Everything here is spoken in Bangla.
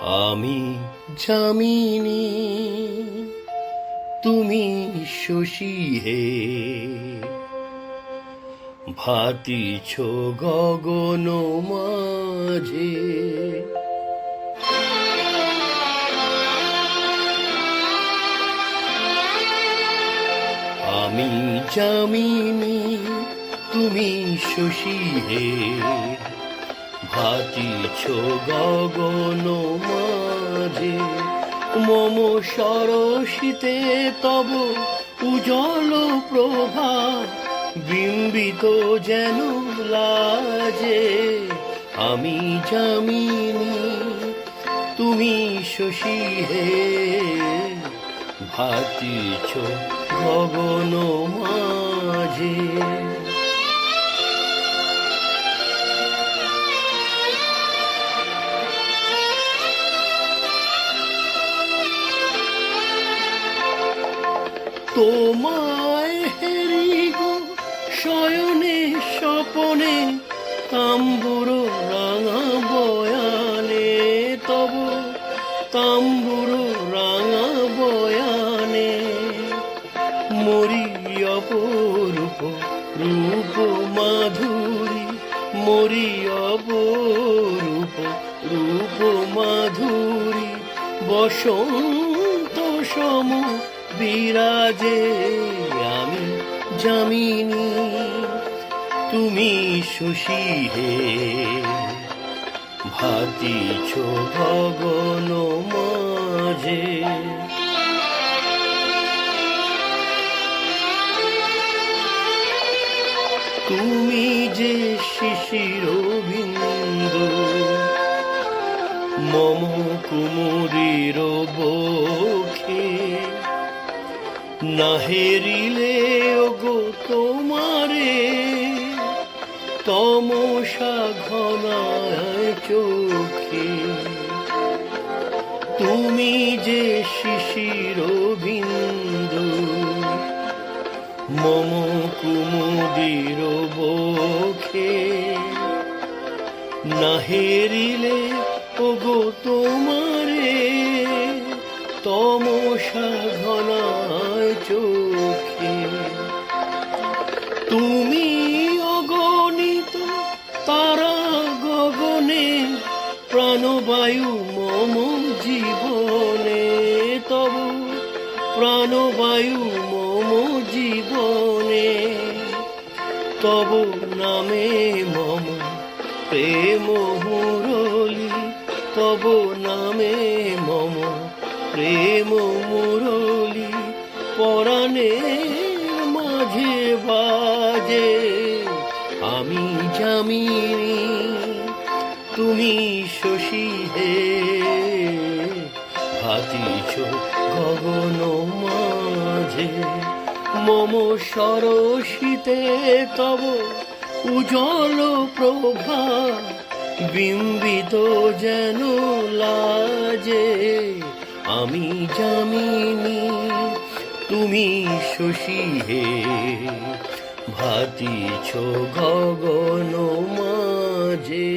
আমি জামিনী তুমি শশী হে। ভাতি ভাতিছ গগন মাঝে। আমি জামিনী তুমি শশী হে। ভাতিছ গগন মাঝে। মম সরসিতে তব উজল প্রভা বিম্বিত যেন লাজে। আমি জামিনী তুমি শশী হে। ভাতিছ গগন মাঝে। তোমায় হেরি গো, শয়নে স্বপনে, তাম্বুর রাঙা বয়ানে তব, তাম্বুর রাঙা বয়ানে। মরি অপরূপ রূপ মাধুরী, মরি অপরূপ রূপ মাধুরী, বসন্ত সম বিরাজে আমি জামিনী তুমি শশী হে। ভাতিছ গগন মাঝে। তুমি যে শিশির বিন্দু মম কুমুদির বখে না হেরিলে, ওগো তোমারে। তমসা ঘনায় চোখে। তুমি যে শিশির বিন্দু, মম কুমুদির বখে। না হেরিলে, ওগো তোমারে, তমসা ঘনায় চোখে। তুমি অগণিত তারা গগনে, প্রাণবায়ু মম জীবনে, তব প্রাণবায়ু মম জীবনে, তব নামে মম প্রেম মুরলি, তব নামে মম প্রেম মুরলি। পরাণে মাঝে বাজে, আমি জামিনী, তুমি শশী হে। ভাতিছ গগন মাঝে, মম সরসিতে তব উজল প্রভা, বিম্বিত যেন লাজে, আমি জামিনী। তুমি শশী হে ভাতিছ গগন মাঝে।